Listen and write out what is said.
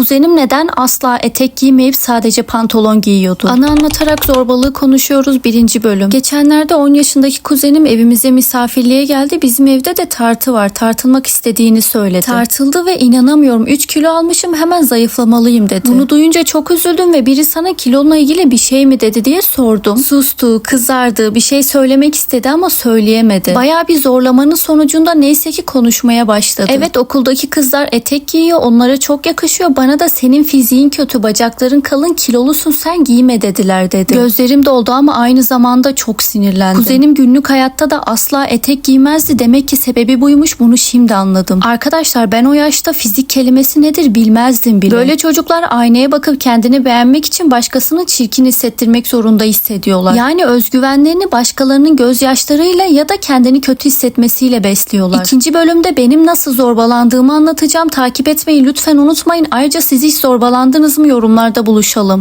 Kuzenim neden asla etek giymeyip sadece pantolon giyiyordu? Ana anlatarak zorbalığı konuşuyoruz birinci bölüm. Geçenlerde 10 yaşındaki kuzenim evimize misafirliğe geldi. Bizim evde de tartı var. Tartılmak istediğini söyledi. Tartıldı ve inanamıyorum 3 kilo almışım hemen zayıflamalıyım dedi. Bunu duyunca çok üzüldüm ve biri sana kilonla ilgili bir şey mi dedi diye sordum. Sustu, kızardı, bir şey söylemek istedi ama söyleyemedi. Bayağı bir zorlamanın sonucunda neyse ki konuşmaya başladı. Evet okuldaki kızlar etek giyiyor onlara çok yakışıyor. Bana da senin fiziğin kötü, bacakların kalın, kilolusun sen giyme dediler dedi. Gözlerim doldu ama aynı zamanda çok sinirlendim. Kuzenim günlük hayatta da asla etek giymezdi. Demek ki sebebi buymuş bunu şimdi anladım. Arkadaşlar ben o yaşta fizik kelimesi nedir bilmezdim bile. Böyle çocuklar aynaya bakıp kendini beğenmek için başkasını çirkin hissettirmek zorunda hissediyorlar. Yani özgüvenlerini başkalarının gözyaşlarıyla ya da kendini kötü hissetmesiyle besliyorlar. İkinci bölümde benim nasıl zorbalandığımı anlatacağım. Takip etmeyi lütfen unutmayın. Ayrıca siz hiç zorbalandınız mı yorumlarda buluşalım.